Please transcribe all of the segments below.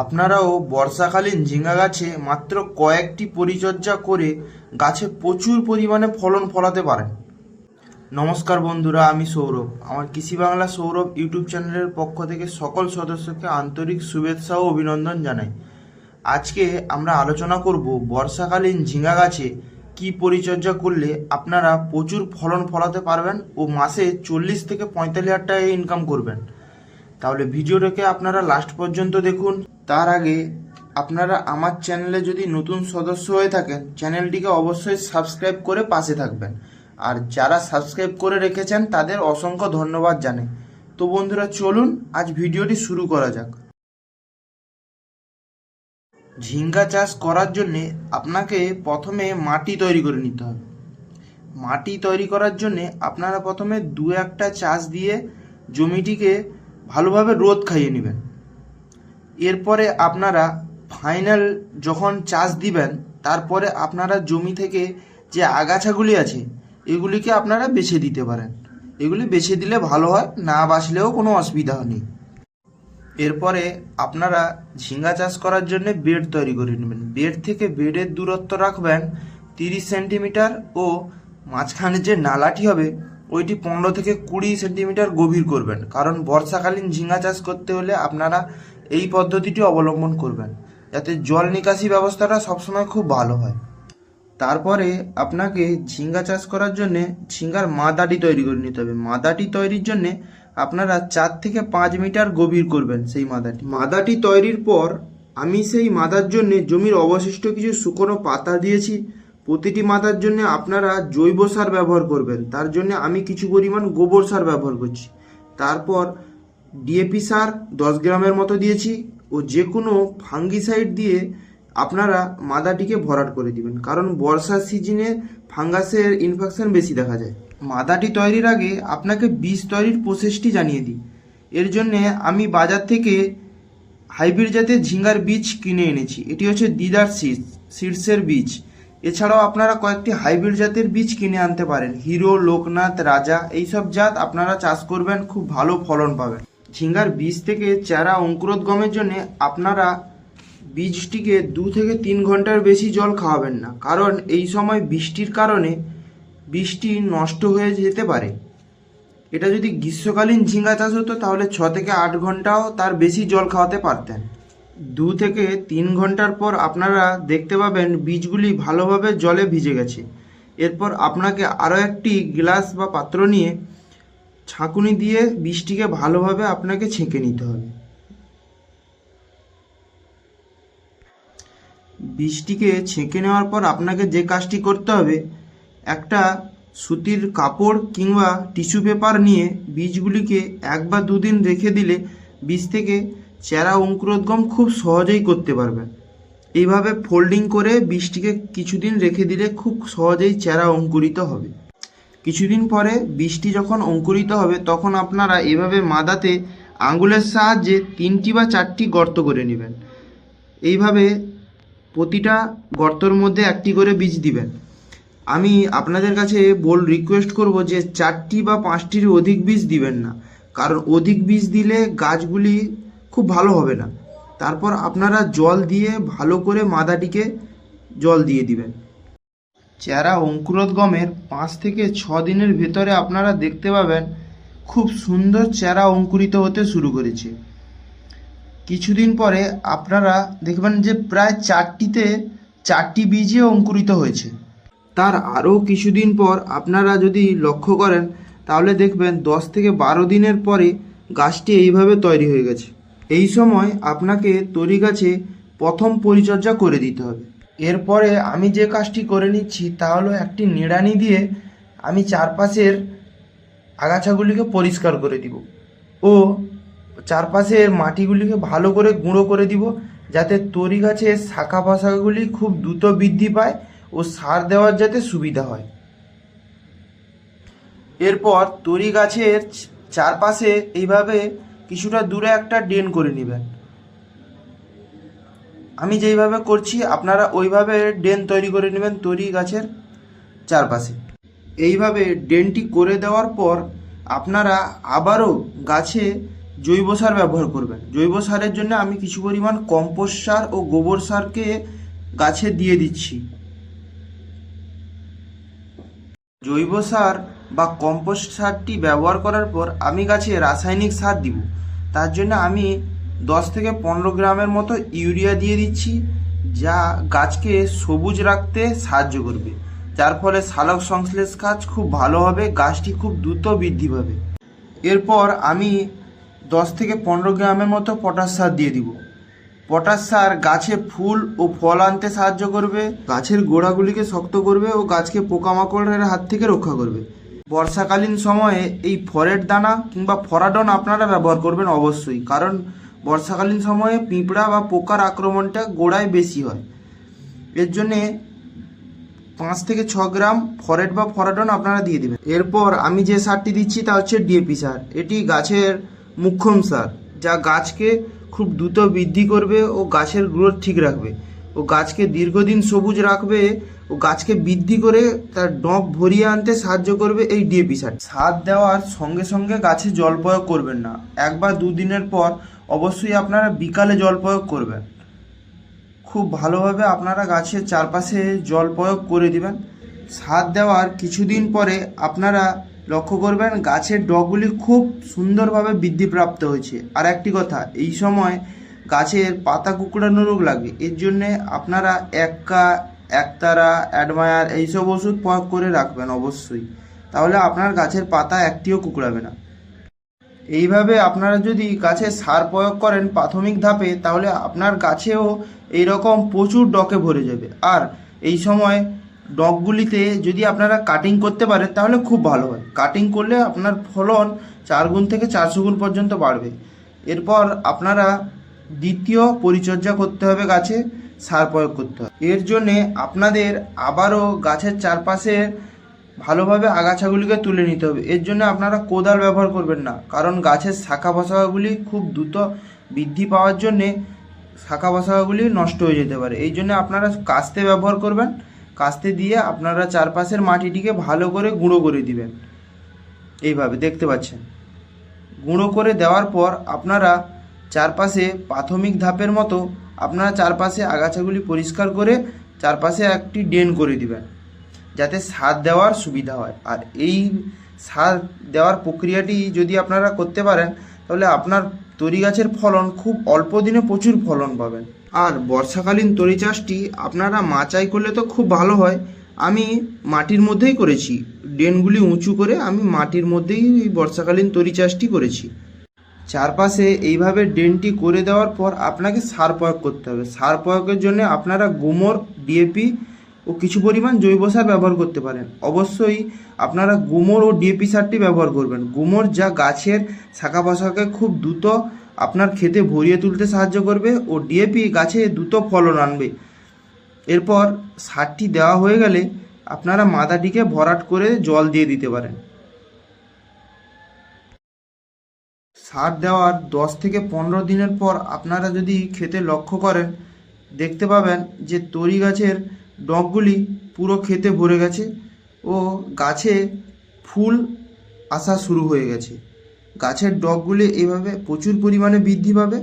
আপনারাও বর্ষাকালীন ঝিঙ্গা গাছে মাত্র কয়েকটি পরিচর্যা করে গাছে প্রচুর পরিমাণে ফলন ফলাতে পারেন। নমস্কার বন্ধুরা, আমি সৌরভ। আমার কৃষি বাংলা সৌরভ ইউটিউব চ্যানেলের পক্ষ থেকে সকল সদস্যকে আন্তরিক শুভেচ্ছা ও অভিনন্দন জানাই। আজকে আমরা আলোচনা করব বর্ষাকালীন ঝিঙ্গা গাছে কি পরিচর্যা করলে আপনারা প্রচুর ফলন ফলাতে পারবেন ও মাসে চল্লিশ থেকে পঁয়তাল্লিশ হাজার টাকা ইনকাম করবেন। তাহলে ভিডিওটাকে আপনারা লাস্ট পর্যন্ত দেখুন। তার আগে আপনারা আমার চ্যানেলে যদি নতুন সদস্য হয়ে থাকেন চ্যানেলটিকে অবশ্যই সাবস্ক্রাইব করে পাশে থাকবেন। আর যারা সাবস্ক্রাইব করে রেখেছেন, তাদের অসংখ্য ধন্যবাদ জানাই। তো বন্ধুরা, চলুন আজ ভিডিওটি শুরু করা যাক। ঝিঙ্গা চাষ করার জন্যে আপনাকে প্রথমে মাটি তৈরি করে নিতে হবে। মাটি তৈরি করার জন্যে আপনারা প্রথমে দু একটা চাষ দিয়ে জমিটিকে ভালোভাবে রোদ খাইয়ে নেবেন। এরপরে আপনারা ফাইনাল যখন চাষ দিবেন, তারপরে আপনারা জমি থেকে যে আগাছাগুলি আছে, এগুলিকে আপনারা বেছে দিতে পারেন। এগুলি বেছে দিলে ভালো হয়, না বাঁচলেও কোনো অসুবিধা নেই। এরপরে আপনারা ঝিঙ্গা চাষ করার জন্য বেড তৈরি করে নেবেন। বেড থেকে বেডের দূরত্ব রাখবেন তিরিশ সেন্টিমিটার ও মাঝখানে যে নালাটি হবে ওইটি পনেরো থেকে কুড়ি সেন্টিমিটার গভীর করবেন। কারণ বর্ষাকালীন ঝিঙ্গা চাষ করতে হলে আপনারা এই পদ্ধতিটি অবলম্বন করবেন। যাতে জল নিকাশি ব্যবস্থাটা সবসময় খুব ভালো হয়। তারপরে আপনাকে ঝিঙ্গা চাষ করার জন্যে ঝিঙ্গার মাদাটি তৈরি করে নিতে হবে। মাদাটি তৈরির জন্যে আপনারা চার থেকে পাঁচ মিটার গভীর করবেন সেই মাদাটি। মাদাটি তৈরির পর আমি সেই মাদার জন্যে জমির অবশিষ্ট কিছু শুকনো পাতা দিয়েছি। প্রতিটি মাদার জন্য আপনারা জৈব সার ব্যবহার করবেন। তার জন্য আমি কিছু পরিমাণ গোবর সার ব্যবহার করছি। তারপর ডিএপি সার দশ গ্রামের মতো দিয়েছি ও যে কোনো ফাঙ্গিসাইড দিয়ে আপনারা মাদাটিকে ভরাট করে দিবেন। কারণ বর্ষার সিজনে ফাঙ্গাসের ইনফেকশন বেশি দেখা যায়। মাদাটি তৈরির আগে আপনাকে বীজ তৈরির প্রসেসটি জানিয়ে দিই। এর জন্যে আমি বাজার থেকে হাইব্রিড জাতের ঝিঙ্গার বীজ কিনে এনেছি। এটি হচ্ছে দিদার সিডস সিডসের বীজ। এছাড়াও আপনারা কয়েকটি হাইব্রিড জাতের বীজ কিনে আনতে পারেন। হিরো, লোকনাথ, রাজা, এইসব জাত আপনারা চাষ করবেন, খুব ভালো ফলন পাবেন। ঝিঙ্গার বীজ থেকে চারা অঙ্কুরোদ্গমের জন্য আপনারা বীজটিকে দু থেকে তিন ঘণ্টার বেশি জল খাওয়াবেন না, কারণ এই সময় বৃষ্টির কারণে বৃষ্টি নষ্ট হয়ে যেতে পারে। এটা যদি গ্রীষ্মকালীন ঝিঙ্গা চাষ হতো, তাহলে ছ থেকে আট ঘন্টাও তার বেশি জল খাওয়াতে পারতেন। দু থেকে তিন ঘণ্টার পর আপনারা দেখতে পাবেন বীজগুলি ভালোভাবে জলে ভিজে গেছে। এরপর আপনাকে আরও একটি গ্লাস বা পাত্র নিয়ে ছাঁকুনি দিয়ে বীজটিকে ভালোভাবে আপনাকে ছেঁকে নিতে হবে। বীজটিকে ছেঁকে নেওয়ার পর আপনাকে যে কাজটি করতে হবে, একটা সুতির কাপড় কিংবা টিস্যু পেপার নিয়ে বীজগুলিকে এক বা দুদিন রেখে দিলে বীজ থেকে চেরা অঙ্কুরোদ্গম খুব সহজেই করতে পারবেন এইভাবে ফোল্ডিং করে বীজটিকে কিছুদিন রেখে দিলে খুব সহজেই চেরা অঙ্কুরিত হবে। কিছুদিন পরে বীজটি যখন অঙ্কুরিত হবে, তখন আপনারা এভাবে মাদাতে আঙ্গুলের সাহায্যে তিনটি বা চারটি গর্ত করে নেবেন। এইভাবে প্রতিটা গর্তর মধ্যে একটি করে বীজ দিবেন। আমি আপনাদের কাছে বল রিকোয়েস্ট করব যে চারটি বা পাঁচটির অধিক বীজ দিবেন না। কারণ অধিক বীজ দিলে গাছগুলি খুব ভালো হবে না। তারপর আপনারা জল দিয়ে ভালো করে মাদাটিকে জল দিয়ে দিবেন। চেরা অঙ্কুরোদ্গমের পাঁচ থেকে ছ দিনের ভেতরে আপনারা দেখতে পাবেন খুব সুন্দর চেরা অঙ্কুরিত হতে শুরু করেছে। কিছুদিন পরে আপনারা দেখবেন যে প্রায় চারটিতে চারটি বীজে অঙ্কুরিত হয়েছে। তার আরও কিছুদিন পর আপনারা যদি লক্ষ্য করেন, তাহলে দেখবেন দশ থেকে বারো দিনের পরে গাছটি এইভাবে তৈরি হয়ে গেছে। এই সময় আপনাকে তরি গাছে প্রথম পরিচর্যা করে দিতে হবে। এরপরে আমি যে কাজটি করে নিচ্ছি তা হলো একটি নিড়ানি দিয়ে আমি চারপাশের আগাছাগুলিকে পরিষ্কার করে দিব ও চারপাশের মাটিগুলিকে ভালো করে গুঁড়ো করে দিব যাতে তরি গাছের শাখা পাশাগুলি খুব দ্রুত বৃদ্ধি পায় ও সার দেওয়ার যাতে সুবিধা হয়। এরপর তরি গাছের চারপাশে এইভাবে কিছুটা দূরে একটা ড্রেন করে নেবেন। আমি যেইভাবে করছি, আপনারা ওইভাবে ড্রেন তৈরি করে নেবেন তৈরি গাছের চারপাশে। এইভাবে ড্রেনটি করে দেওয়ার পর আপনারা আবারও গাছে জৈব সার ব্যবহার করবেন। জৈব সারের জন্য আমি কিছু পরিমাণ কম্পোস্ট সার ও গোবর সারকে গাছে দিয়ে দিচ্ছি। জৈব সার বা কম্পোস্ট সারটি ব্যবহার করার পর আমি গাছে রাসায়নিক সার দিব। তার জন্য আমি দশ থেকে পনেরো গ্রামের মতো ইউরিয়া দিয়ে দিচ্ছি, যা গাছকে সবুজ রাখতে সাহায্য করবে। যার ফলে সালোক সংশ্লেষ কাজ খুব ভালো হবে, গাছটি খুব দ্রুত বৃদ্ধি পাবে। এরপর আমি দশ থেকে পনেরো গ্রামের মতো পটাশ সার দিয়ে দিব। পটাশ সার গাছে ফুল ও ফল আনতে সাহায্য করবে, গাছের গোড়াগুলিকে শক্ত করবে ও গাছকে পোকামাকড়ের হাত থেকে রক্ষা করবে। বর্ষাকালীন সময়ে এই ফরেট দানা কিংবা ফরাডন আপনারা ব্যবহার করবেন অবশ্যই। কারণ বর্ষাকালীন সময়ে পিঁপড়া বা পোকার আক্রমণটা গোড়ায় বেশি হয়। এর জন্যে পাঁচ থেকে ছ গ্রাম ফরেট বা ফরাডন আপনারা দিয়ে দেবেন। এরপর আমি যে সারটি দিচ্ছি তা হচ্ছে ডিএপি সার। এটি গাছের মুখ্যম সার, যা গাছকে খুব দ্রুত বৃদ্ধি করবে ও গাছের গ্রোথ ঠিক রাখবে। ও গাছকে দীর্ঘদিন সবুজ রাখবে, ও গাছকে বৃদ্ধি করে তার ডঁক ভরিয়ে আনতে সাহায্য করবে এই ডিএপি সার। সার দেওয়ার সঙ্গে সঙ্গে গাছে জল প্রয়োগ করবেন না। একবার দুদিনের পর অবশ্যই আপনারা বিকালে জল প্রয়োগ করবেন। খুব ভালোভাবে আপনারা গাছের চারপাশে জল প্রয়োগ করে দিবেন। সার দেওয়ার কিছুদিন পরে আপনারা লক্ষ্য করবেন গাছের ডগগুলি খুব সুন্দরভাবে বৃদ্ধিপ্রাপ্ত হয়েছে। আর একটি কথা, এই সময় গাছের পাতা কুকড়ানো রোগ লাগবে। এর জন্যে আপনারা এক্কা একতারা অ্যাডমায়ার এইসব ওষুধ প্রয়োগ করে রাখবেন অবশ্যই। তাহলে আপনার গাছের পাতা একটিও কুকড়াবে না। এইভাবে আপনারা যদি গাছে সার প্রয়োগ করেন প্রাথমিক ধাপে, তাহলে আপনার গাছেও এই রকম প্রচুর ডকে ভরে যাবে। আর এই সময় ডকগুলিতে যদি আপনারা কাটিং করতে পারেন, তাহলে খুব ভালো হয়। কাটিং করলে আপনার ফলন চার গুণ থেকে চারশো গুণ পর্যন্ত বাড়বে। এরপর আপনারা দ্বিতীয় পরিচর্যা করতে হবে গাছে, সার প্রয়োগ করতে হবে। এর জন্যে আপনাদের আবারও গাছের চারপাশে ভালোভাবে আগাছাগুলিকে তুলে নিতে হবে। এর জন্য আপনারা কোদাল ব্যবহার করবেন না, কারণ গাছের শাখা প্রশাখাগুলি খুব দ্রুত বৃদ্ধি পাওয়ার জন্যে শাখা প্রশাখাগুলি নষ্ট হয়ে যেতে পারে। এই জন্য আপনারা কাস্তে ব্যবহার করবেন। কাস্তে দিয়ে আপনারা চারপাশের মাটিটিকে ভালো করে গুঁড়ো করে দিবেন। এইভাবে, দেখতে পাচ্ছেন? গুঁড়ো করে দেওয়ার পর আপনারা চারপাশে প্রাথমিক ধাপের মতো আপনারা চারপাশে আগাছাগুলি পরিষ্কার করে চারপাশে একটি ড্রেন করে দিবেন, যাতে সার দেওয়ার সুবিধা হয়। আর এই সার দেওয়ার প্রক্রিয়াটি যদি আপনারা করতে পারেন, তাহলে আপনার তরি গাছের ফলন খুব অল্প দিনে প্রচুর ফলন পাবেন। আর বর্ষাকালীন তরি চাষটি আপনারা মাচাই করলে তো খুব ভালো হয়। আমি মাটির মধ্যেই করেছি, ড্রেনগুলি উঁচু করে আমি মাটির মধ্যেই এই বর্ষাকালীন তরি চাষটি করেছি। চারপাশে এইভাবে ড্রেনটি করে দেওয়ার পর আপনাকে সার প্রয়োগ করতে হবে। সার প্রয়োগের জন্য আপনারা গোমর ডিএপি ও কিছু পরিমাণ জৈব সার ব্যবহার করতে পারেন। অবশ্যই আপনারা গোমর ও ডিএপি সারটি ব্যবহার করবেন। গোমর যা গাছের শাখা পাশাকে খুব দ্রুত আপনার খেতে ভরিয়ে তুলতে সাহায্য করবে ও ডিএপি গাছে দ্রুত ফলন আনবে। এরপর সারটি দেওয়া হয়ে গেলে আপনারা মাদাটিকে ভরাট করে জল দিয়ে দিতে পারেন। সার দেওয়ার দশ থেকে পনেরো দিনের পর আপনারা যদি খেতে লক্ষ্য করেন, দেখতে পাবেন যে তরি গাছের ডগগুলি পুরো খেতে ভরে গেছে ও গাছে ফুল আসা শুরু হয়ে গেছে। গাছের ডগগুলি এভাবে প্রচুর পরিমাণে বৃদ্ধি পাবে।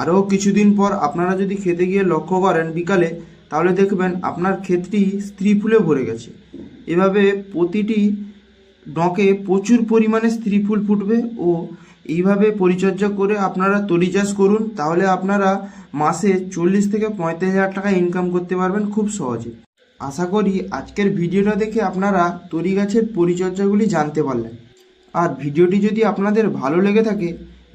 আরও কিছুদিন পর আপনারা যদি খেতে গিয়ে লক্ষ্য করেন বিকালে, তাহলে দেখবেন আপনার ক্ষেতটি স্ত্রী ফুলে ভরে গেছে। এভাবে প্রতিটি ডঁকে প্রচুর পরিমাণে স্ত্রী ফুল ফুটবে ও এইভাবে পরিচর্যা করে আপনারা তরি চাষ করুন, তাহলে আপনারা মাসে চল্লিশ থেকে পঁয়ত্রিশ হাজার টাকা ইনকাম করতে পারবেন খুব সহজে। আশা করি আজকের ভিডিওটা দেখে আপনারা তরি গাছের পরিচর্যাগুলি জানতে পারলেন। আর ভিডিওটি যদি আপনাদের ভালো লেগে থাকে,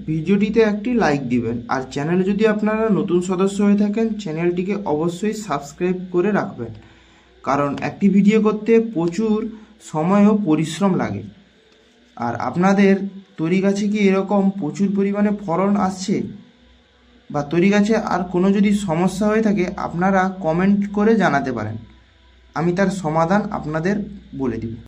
ভিডিওটিতে একটি লাইক দিবেন। আর চ্যানেলে যদি আপনারা নতুন সদস্য হয়ে থাকেন চ্যানেলটিকে অবশ্যই সাবস্ক্রাইব করে রাখবেন। কারণ একটি ভিডিও করতে প্রচুর সময় ও পরিশ্রম লাগে। আর আপনাদের তরি গাছে কি এরকম প্রচুর পরিমাণে ফলন আসছে? বা তরি গাছে আর কোনো যদি সমস্যা হয়ে থাকে, আপনারা কমেন্ট করে জানাতে পারেন। আমি তার সমাধান আপনাদের বলে দিব।